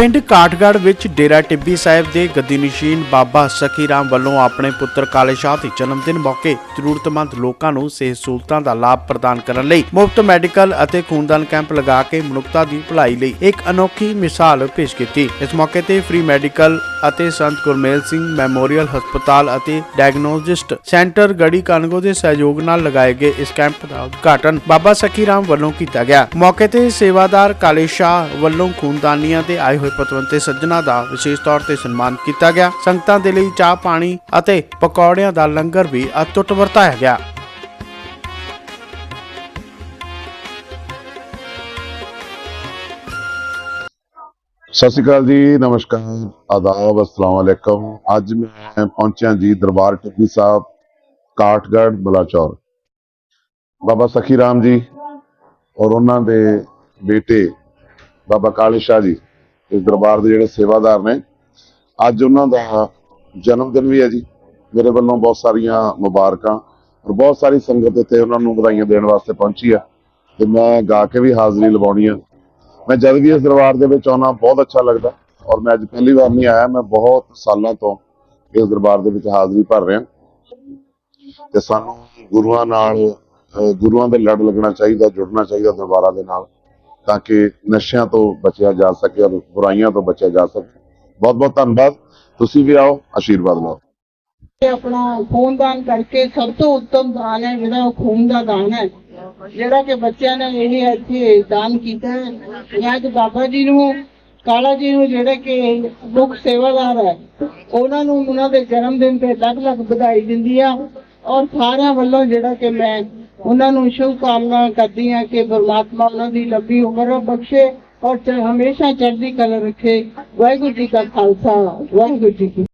ਪਿੰਡ ਕਾਠਗੜ੍ਹ ਵਿੱਚ ਡੇਰਾ ਟਿੱਬੀ ਸਾਹਿਬ ਦੇ ਗੱਦੀ ਨਸ਼ੀਨ ਬਾਬਾ ਸਖੀ ਰਾਮ ਵੱਲੋਂ ਆਪਣੇ ਪੁੱਤਰ ਕਾਲੇ ਸ਼ਾਹ ਦੇ ਜਨਮ ਦਿਨ ਮੌਕੇ ਜ਼ਰੂਰਤਮੰਦ ਲੋਕਾਂ ਨੂੰ ਸਿਹਤ ਸਹੂਲਤਾਂ ਦਾ ਲਾਭ ਪ੍ਰਦਾਨ ਕਰਨ ਲਈ ਮੁਫਤ ਮੈਡੀਕਲ ਅਤੇ ਖੂਨਦਾਨ ਕੈਂਪ ਲਗਾ ਕੇ ਮਨੁੱਖਤਾ ਦੀ ਭਲਾਈ ਲਈ ਇੱਕ ਅਨੋਖੀ ਮਿਸਾਲ ਪੇਸ਼ ਕੀਤੀ। ਇਸ ਮੌਕੇ ਤੇ ਫ੍ਰੀ ਮੈਡੀਕਲ ਅਤੇ ਸੰਤ ਗੁਰਮੇਲ ਸਿੰਘ ਮੈਮੋਰੀਅਲ ਹਸਪਤਾਲ ਅਤੇ ਡਾਇਗਨੋਸਟਿਸਟ ਸੈਂਟਰ ਗੜੀ ਕਾਨਗੋ ਦੇ ਸਹਿਯੋਗ ਨਾਲ ਲਗਾਏ ਗਏ ਇਸ ਕੈਂਪ ਦਾ ਉਦਘਾਟਨ ਬਾਬਾ ਸਖੀ ਰਾਮ ਵੱਲੋਂ ਕੀਤਾ ਗਿਆ। ਮੌਕੇ ਤੇ ਸੇਵਾਦਾਰ ਕਾਲੇ ਸ਼ਾਹ ਵੱਲੋਂ ਖੂਨਦਾਨੀਆਂ ਤੇ ਆਏ ਹੋਏ ਪਤਵੰਤੇ ਸੱਜਣਾ ਦਾ ਵਿਸ਼ੇਸ਼ ਤੌਰ ਤੇ ਸਨਮਾਨ ਕੀਤਾ ਗਿਆ। ਸੰਗਤਾਂ ਦੇ ਲਈ ਚਾਹ ਪਾਣੀ ਅਤੇ ਪਕੌੜਿਆਂ ਦਾ ਲੰਗਰ ਵੀ ਅਤੁੱਟ ਵਰਤਾਇਆ ਗਿਆ। ਸਤਿ ਸ਼੍ਰੀ ਅਕਾਲ ਜੀ, ਨਮਸਕਾਰ, ਆਦਾਬ, ਅਸਲਾਮ ਵਾਲੇਕਮ ਅੱਜ ਮੈਂ ਪਹੁੰਚਿਆ ਜੀ ਦਰਬਾਰ ਟਿੱਬੀ ਸਾਹਿਬ, ਕਾਠਗੜ੍ਹ, ਬਲਾਚੌਰ। ਬਾਬਾ ਸਖੀ ਰਾਮ ਜੀ ਔਰ ਉਹਨਾਂ ਦੇ ਬੇਟੇ, ਬਾਬਾ ਕਾਲੇ ਸ਼ਾਹ ਜੀ। ਇਸ ਦਰਬਾਰ ਦੇ ਜਿਹੜੇ ਸੇਵਾਦਾਰ ਨੇ, ਅੱਜ ਉਹਨਾਂ ਦਾ ਜਨਮ ਦਿਨ ਵੀ ਹੈ ਜੀ। ਮੇਰੇ ਵੱਲੋਂ ਬਹੁਤ ਸਾਰੀਆਂ ਮੁਬਾਰਕਾਂ ਔਰ ਬਹੁਤ ਸਾਰੀ ਸੰਗਤ ਇੱਥੇ ਉਹਨਾਂ ਨੂੰ ਵਧਾਈਆਂ ਦੇਣ ਵਾਸਤੇ ਪਹੁੰਚੀ ਆ ਤੇ ਮੈਂ ਗਾ ਕੇ ਵੀ ਹਾਜ਼ਰੀ ਲਵਾਉਣੀ ਆ। ਮੈਂ ਜਦ ਵੀ ਇਸ ਦਰਬਾਰ ਦੇ ਵਿੱਚ ਆਉਣਾ ਬਹੁਤ ਅੱਛਾ ਲੱਗਦਾ ਔਰ ਮੈਂ ਅੱਜ ਪਹਿਲੀ ਵਾਰ ਨਹੀਂ ਆਇਆ, ਮੈਂ ਬਹੁਤ ਸਾਲਾਂ ਤੋਂ ਇਸ ਦਰਬਾਰ ਦੇ ਵਿੱਚ ਹਾਜ਼ਰੀ ਭਰ ਰਿਹਾ। ਤੇ ਸਾਨੂੰ ਗੁਰੂਆਂ ਨਾਲ ਗੁਰੂਆਂ ਦੇ ਲੜ ਲੱਗਣਾ ਚਾਹੀਦਾ, ਜੁੜਨਾ ਚਾਹੀਦਾ ਦਰਬਾਰਾਂ ਦੇ ਨਾਲ। ਤਾਂ ਕਿ ਨਸ਼ਿਆਂ ਤੋਂ ਬਚਿਆ ਜਾ ਸਕੇ ਔਰ ਬੁਰਾਈਆਂ ਤੋਂ ਬਚਿਆ ਜਾ ਸਕੇ। ਬਹੁਤ ਬਹੁਤ ਧੰਨਵਾਦ। ਤੁਸੀਂ ਵੀ ਆਓ, ਆਸ਼ੀਰਵਾਦ ਲਓ। ਇਹ ਆਪਣਾ ਖੂਨਦਾਨ ਕਰਕੇ ਸਭ ਤੋਂ ਉੱਤਮ ਦਾਨ ਹੈ, ਜਿਹੜਾ ਖੂਨ ਦਾ ਦਾਨ ਹੈ। ਜਿਹੜਾ ਕਿ ਬੱਚਿਆਂ ਨੇ ਇਹ ਇੱਥੇ ਦਾਨ ਕੀਤਾ ਹੈ। ਅੱਜ ਬਾਬਾ ਜੀ ਨੂੰ, ਕਾਲਾ ਜੀ ਨੂੰ ਜਿਹੜੇ ਕਿ ਮੁੱਖ ਸੇਵਾਦਾਰ ਹੈ, ਉਹਨਾਂ ਨੂੰ ਉਹਨਾਂ ਦੇ ਜਨਮ ਦਿਨ ਤੇ ਲੱਖ ਲੱਖ ਵਧਾਈ ਦਿੰਦੀ ਆ। ਔਰ ਸਾਰਿਆਂ ਵੱਲੋਂ ਜਿਹੜਾ ਕਿ ਮੈਂ ਉਹਨਾਂ ਨੂੰ ਸ਼ੁਭ ਕਾਮਨਾ ਕਰਦੀ ਹਾਂ ਕਿ ਪਰਮਾਤਮਾ ਉਹਨਾਂ ਦੀ ਲੰਬੀ ਉਮਰ ਬਖਸ਼ੇ ਔਰ ਹਮੇਸ਼ਾ ਚੜ੍ਹਦੀ ਕਲਾ ਰੱਖੇ। ਵਾਹਿਗੁਰੂ ਜੀ ਕਾ ਖਾਲਸਾ, ਵਾਹਿਗੁਰੂ ਜੀ